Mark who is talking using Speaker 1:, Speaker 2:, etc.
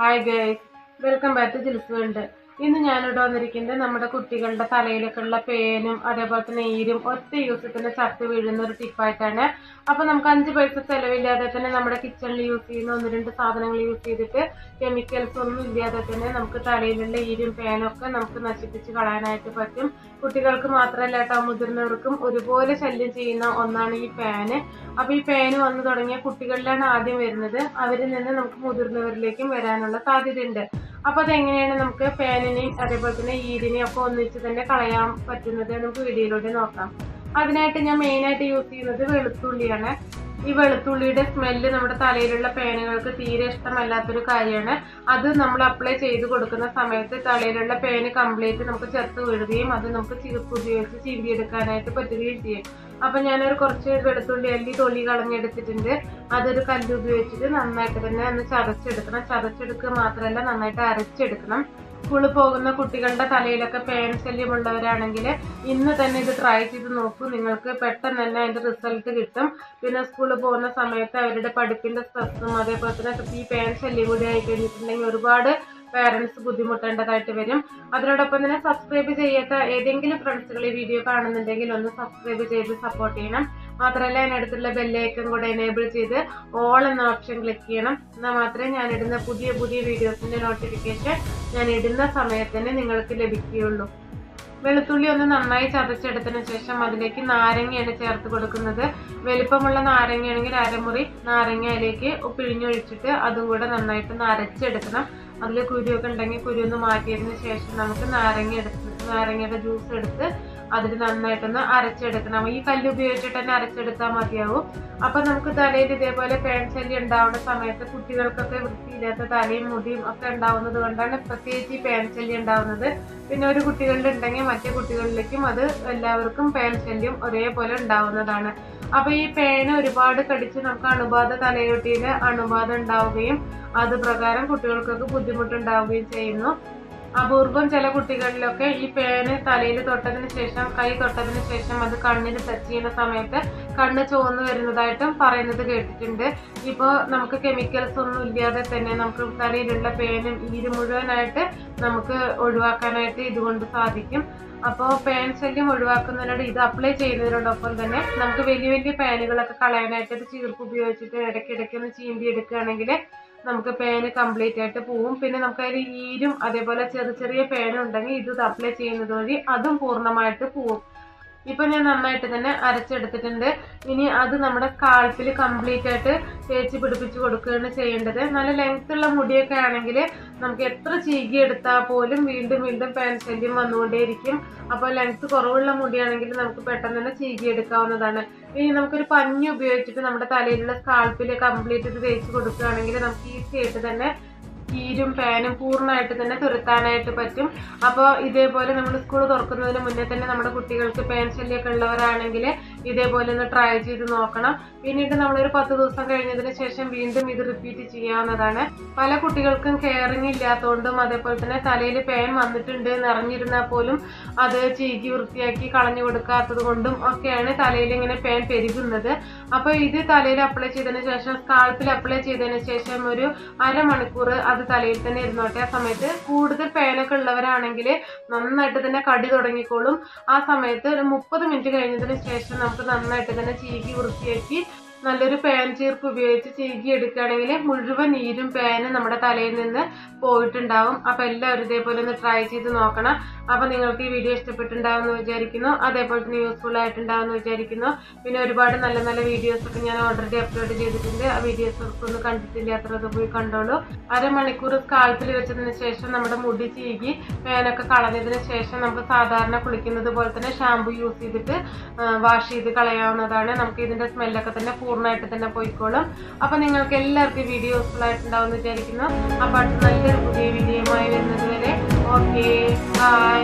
Speaker 1: Hi guys welcome back to తెలుసు వెంట ഇന്ന് ഞാനിവിടെ വന്നിരിക്കുന്നത് നമ്മുടെ കുട്ടികളുടെ തലയിലൊക്കെ ഉള്ള പേനും അതേപോലെ തന്നെ ഈരും ഒറ്റ യൂസിൽ തന്നെ ചത്ത് വീഴുന്ന ഒരു ടിപ്പായിട്ടാണ് അപ്പൊ നമുക്ക് അഞ്ച് പൈസ ചെലവില്ലാതെ തന്നെ നമ്മുടെ കിച്ചണിൽ യൂസ് ചെയ്യുന്ന ഒന്ന് രണ്ട് സാധനങ്ങൾ യൂസ് ചെയ്തിട്ട് കെമിക്കൽസ് ഒന്നും ഇല്ലാതെ തന്നെ നമുക്ക് തലയിലുള്ള ഈരും പേനും ഒക്കെ നമുക്ക് നശിപ്പിച്ച് കളയാനായിട്ട് പറ്റും. കുട്ടികൾക്ക് മാത്രമല്ല കേട്ടോ മുതിർന്നവർക്കും ഒരുപോലെ ശല്യം ചെയ്യുന്ന ഒന്നാണ് ഈ പാന് അപ്പൊ ഈ പാന് വന്നു തുടങ്ങിയ കുട്ടികളിലാണ് ആദ്യം വരുന്നത്. അവരിൽ നിന്ന് നമുക്ക് മുതിർന്നവരിലേക്കും വരാനുള്ള സാധ്യതയുണ്ട്. അപ്പൊ അതെങ്ങനെയാണ് നമുക്ക് ഫാനിനെയും അതേപോലെ തന്നെ ഈരിനെയും ഒക്കെ ഒന്നിച്ച് തന്നെ കളയാൻ പറ്റുന്നത് നമുക്ക് വീഡിയോയിലൂടെ നോക്കാം. അതിനായിട്ട് ഞാൻ മെയിനായിട്ട് യൂസ് ചെയ്യുന്നത് വെളുത്തുള്ളിയാണ്. ഈ വെളുത്തുള്ളിയുടെ സ്മെല്ല് നമ്മുടെ തലയിലുള്ള പേനുകൾക്ക് തീരെ ഇഷ്ടമല്ലാത്തൊരു കാര്യമാണ്. അത് നമ്മൾ അപ്ലൈ ചെയ്ത് കൊടുക്കുന്ന സമയത്ത് തലയിലുള്ള പേന് കംപ്ലീറ്റ് നമുക്ക് ചത്ത് വീഴുകയും അത് നമുക്ക് ചീർപ്പ് ഉപയോഗിച്ച് ചീന്തിയെടുക്കാനായിട്ട് പറ്റുകയും ചെയ്യും. അപ്പൊ ഞാനൊരു കുറച്ച് വെളുത്തുള്ളി അല്ലി തൊലി കളഞ്ഞെടുത്തിട്ടുണ്ട്. അതൊരു കല്ല് ഉപയോഗിച്ചിട്ട് നന്നായിട്ട് തന്നെ ഒന്ന് ചതച്ചെടുക്കണം. ചതച്ചെടുക്കുക മാത്രമല്ല നന്നായിട്ട് അരച്ചെടുക്കണം. സ്കൂളിൽ പോകുന്ന കുട്ടികളുടെ തലയിലൊക്കെ പേൻ ശല്യമുള്ളവരാണെങ്കിൽ ഇന്ന് തന്നെ ഇത് ട്രൈ ചെയ്ത് നോക്കൂ. നിങ്ങൾക്ക് പെട്ടെന്ന് തന്നെ അതിന്റെ റിസൾട്ട് കിട്ടും. പിന്നെ സ്കൂളിൽ പോകുന്ന സമയത്ത് അവരുടെ പഠിപ്പിന്റെ സ്ട്രെസ്സും അതേപോലെ തന്നെ ഈ പേൻ ശല്യം കൂടി ആയി കഴിഞ്ഞിട്ടുണ്ടെങ്കിൽ ഒരുപാട് പേരൻസ് ബുദ്ധിമുട്ടേണ്ടതായിട്ട് വരും. അതിനോടൊപ്പം തന്നെ സബ്സ്ക്രൈബ് ചെയ്യാത്ത ഏതെങ്കിലും ഫ്രണ്ട്സുകൾ ഈ വീഡിയോ കാണുന്നുണ്ടെങ്കിൽ ഒന്ന് സബ്സ്ക്രൈബ് ചെയ്ത് സപ്പോർട്ട് ചെയ്യണം. മാത്രമല്ല അതിനടുത്തുള്ള ബെല്ലൈക്കൺ കൂടെ എനേബിൾ ചെയ്ത് ഓൾ എന്ന ഓപ്ഷൻ ക്ലിക്ക് ചെയ്യണം. എന്നാൽ മാത്രമേ ഞാൻ ഇടുന്ന പുതിയ പുതിയ വീഡിയോസിന്റെ നോട്ടിഫിക്കേഷൻ ഞാൻ ഇടുന്ന സമയത്ത് തന്നെ നിങ്ങൾക്ക് ലഭിക്കുകയുള്ളൂ. വെളുത്തുള്ളി ഒന്ന് നന്നായി ചതച്ചെടുത്തതിന് ശേഷം അതിലേക്ക് നാരങ്ങയാണ് ചേർത്ത് കൊടുക്കുന്നത്. വലിപ്പമുള്ള നാരങ്ങയാണെങ്കിൽ അരമുറി നാരങ്ങ അതിലേക്ക് പിഴിഞ്ഞൊഴിച്ചിട്ട് അതും കൂടെ നന്നായിട്ട് നരച്ചെടുക്കണം. അതിൽ കുരുവൊക്കെ ഉണ്ടെങ്കിൽ കുരു ഒന്ന് മാറ്റിയതിന് ശേഷം നമുക്ക് നാരങ്ങ എടുത്ത് നാരങ്ങയുടെ ജ്യൂസ് എടുത്ത് അതിൽ നന്നായിട്ടൊന്ന് അരച്ചെടുക്കണം. ഈ കല്ല് ഉപയോഗിച്ചിട്ട് തന്നെ അരച്ചെടുത്താൽ മതിയാവും. അപ്പൊ നമുക്ക് തലയിൽ ഇതേപോലെ പേൻശല്യം ഉണ്ടാവുന്ന സമയത്ത് കുട്ടികൾക്കൊക്കെ വൃത്തിയില്ലാത്ത തലയും മുടിയും ഒക്കെ ഉണ്ടാവുന്നത് കൊണ്ടാണ് പ്രത്യേകിച്ച് ഈ പേൻശല്യം ഉണ്ടാവുന്നത്. പിന്നെ ഒരു കുട്ടികളിൽ ഉണ്ടെങ്കിൽ മറ്റേ കുട്ടികളിലേക്കും അത് എല്ലാവർക്കും പേൻശല്യം ഒരേപോലെ ഉണ്ടാവുന്നതാണ്. അപ്പൊ ഈ പേന് ഒരുപാട് കടിച്ച് നമുക്ക് അണുബാധ തലയോട്ടിയിൽ അണുബാധ ഉണ്ടാവുകയും അത് പ്രകാരം കുട്ടികൾക്കൊക്കെ ബുദ്ധിമുട്ടുണ്ടാവുകയും ചെയ്യുന്നു. അപൂർവം ചില കുട്ടികളിലൊക്കെ ഈ പേന് തലയിൽ തൊട്ടതിന് ശേഷം കൈ തൊട്ടതിന് ശേഷം അത് കണ്ണിൽ ടച്ച് ചെയ്യുന്ന സമയത്ത് കണ്ണ് ചുവന്നു വരുന്നതായിട്ടും പറയുന്നത് കേട്ടിട്ടുണ്ട്. ഇപ്പോൾ നമുക്ക് കെമിക്കൽസ് ഒന്നും ഇല്ലാതെ തന്നെ നമുക്ക് തലയിലുള്ള പേനും ഈര് മുഴുവനായിട്ട് നമുക്ക് ഒഴിവാക്കാനായിട്ട് ഇതുകൊണ്ട് സാധിക്കും. അപ്പോൾ പേൻ ശല്യം ഒഴിവാക്കുന്നതിനോട് ഇത് അപ്ലൈ ചെയ്യുന്നതിനോടൊപ്പം തന്നെ നമുക്ക് വലിയ വലിയ പേനുകളൊക്കെ കളയാനായിട്ട് ഇത് ചീർപ്പ് ഉപയോഗിച്ചിട്ട് ഇടയ്ക്കിടയ്ക്ക് ഒന്ന് ചീന്തി എടുക്കുകയാണെങ്കിൽ നമുക്ക് പേന് കംപ്ലീറ്റ് ആയിട്ട് പോവും. പിന്നെ നമുക്ക് അതിൽ ഈരും അതേപോലെ ചെറിയ ചെറിയ പേന ഉണ്ടെങ്കിൽ ഇത് അപ്ലൈ ചെയ്യുന്നത് വഴി അതും പൂർണമായിട്ട് പോവും. ഇപ്പൊ ഞാൻ നന്നായിട്ട് തന്നെ അരച്ചെടുത്തിട്ടുണ്ട്. ഇനി അത് നമ്മുടെ സ്കാൾപ്പിൽ കംപ്ലീറ്റ് ആയിട്ട് തേച്ച് പിടിപ്പിച്ച് കൊടുക്കുകയാണ് ചെയ്യേണ്ടത്. നല്ല ലെങ്ത് ഉള്ള മുടിയൊക്കെ ആണെങ്കിൽ നമുക്ക് എത്ര ചീകി എടുത്താൽ പോലും വീണ്ടും വീണ്ടും പാൻ ശല്യം വന്നുകൊണ്ടേയിരിക്കും. അപ്പോൾ ലെങ്ത് കുറവുള്ള മുടിയാണെങ്കിൽ നമുക്ക് പെട്ടെന്ന് തന്നെ ചീകി എടുക്കാവുന്നതാണ്. ഇനി നമുക്കൊരു പഞ്ഞി ഉപയോഗിച്ചിട്ട് നമ്മുടെ തലയിലുള്ള സ്കാൾപ്പിൽ കംപ്ലീറ്റ് ഇത് തേച്ച് കൊടുക്കുകയാണെങ്കിൽ നമുക്ക് ഈസി ആയിട്ട് തന്നെ ഈരും പാനും പൂർണമായിട്ട് തന്നെ തുരത്താനായിട്ട് പറ്റും. അപ്പോൾ ഇതേപോലെ നമ്മൾ സ്കൂൾ തുറക്കുന്നതിന് മുന്നേ തന്നെ നമ്മുടെ കുട്ടികൾക്ക് പാൻ ശല്യമൊക്കെ ഉള്ളവരാണെങ്കിൽ ഇതേപോലെ ഒന്ന് ട്രൈ ചെയ്ത് നോക്കണം. പിന്നീട് നമ്മളൊരു പത്ത് ദിവസം കഴിഞ്ഞതിന് ശേഷം വീണ്ടും ഇത് റിപ്പീറ്റ് ചെയ്യാവുന്നതാണ്. പല കുട്ടികൾക്കും കെയറിങ് ഇല്ലാത്തതുകൊണ്ടും അതേപോലെ തന്നെ തലയിൽ പേൻ വന്നിട്ടുണ്ട് നിറഞ്ഞിരുന്നാൽ പോലും അത് ചീകി വൃത്തിയാക്കി കളഞ്ഞു കൊടുക്കാത്തത് കൊണ്ടും ഒക്കെയാണ് തലയിൽ ഇങ്ങനെ പേൻ പെരുകുന്നത്. അപ്പോൾ ഇത് തലയിൽ അപ്ലൈ ചെയ്തതിന് ശേഷം സ്കാൾപ്പിൽ അപ്ലൈ ചെയ്തതിന് ശേഷം ഒരു അരമണിക്കൂർ അത് തലയിൽ തന്നെ ഇരുന്നോട്ടെ. ആ സമയത്ത് കൂടുതൽ പേനൊക്കെ ഉള്ളവരാണെങ്കിൽ നന്നായിട്ട് തന്നെ കടി തുടങ്ങിക്കോളും. ആ സമയത്ത് ഒരു മുപ്പത് മിനിറ്റ് കഴിഞ്ഞതിന് ശേഷം നമുക്ക് നന്നായിട്ട് തന്നെ ചീകി വൃത്തിയാക്കി നല്ലൊരു പാൻ ചീർപ്പ് ഉപയോഗിച്ച് ചീകി എടുക്കുകയാണെങ്കിൽ മുഴുവൻ നീരും പാനും നമ്മുടെ തലയിൽ നിന്ന് പോയിട്ടുണ്ടാവും. അപ്പോൾ എല്ലാവരും ഇതേപോലെ ഒന്ന് ട്രൈ ചെയ്ത് നോക്കണം. അപ്പോൾ നിങ്ങൾക്ക് ഈ വീഡിയോ ഇഷ്ടപ്പെട്ടിട്ടുണ്ടാവും എന്ന് വിചാരിക്കുന്നു. അതേപോലെ തന്നെ യൂസ്ഫുൾ ആയിട്ടുണ്ടാവും എന്ന് വിചാരിക്കുന്നു. പിന്നെ ഒരുപാട് നല്ല നല്ല വീഡിയോസ് ഒക്കെ ഞാൻ ഓൾറെഡി അപ്ലോഡ് ചെയ്തിട്ടുണ്ട്. ആ വീഡിയോസ് ഒന്ന് അത് പോയി കണ്ടോളൂ. അരമണിക്കൂർ സ്കാൽപ്പിൽ വെച്ചതിന് ശേഷം നമ്മുടെ മുടി ചീകി പാനൊക്കെ കളഞ്ഞതിന് ശേഷം നമുക്ക് സാധാരണ കുളിക്കുന്നത് പോലെ തന്നെ ഷാമ്പു യൂസ് ചെയ്തിട്ട് വാഷ് ചെയ്ത് കളയാവുന്നതാണ്. നമുക്ക് ഇതിന്റെ സ്മെല്ലൊക്കെ തന്നെ പൂർണമായിട്ട് തന്നെ പോയിക്കോളും. അപ്പൊ നിങ്ങൾക്ക് എല്ലാവർക്കും വീഡിയോ യൂസ്ഫുൾ ആയിട്ടുണ്ടാവും വിചാരിക്കുന്നു. അപ്പൊ അടുത്ത നല്ലൊരു പുതിയ വീഡിയോയുമായി വരുന്നത് വരെ. Okay bye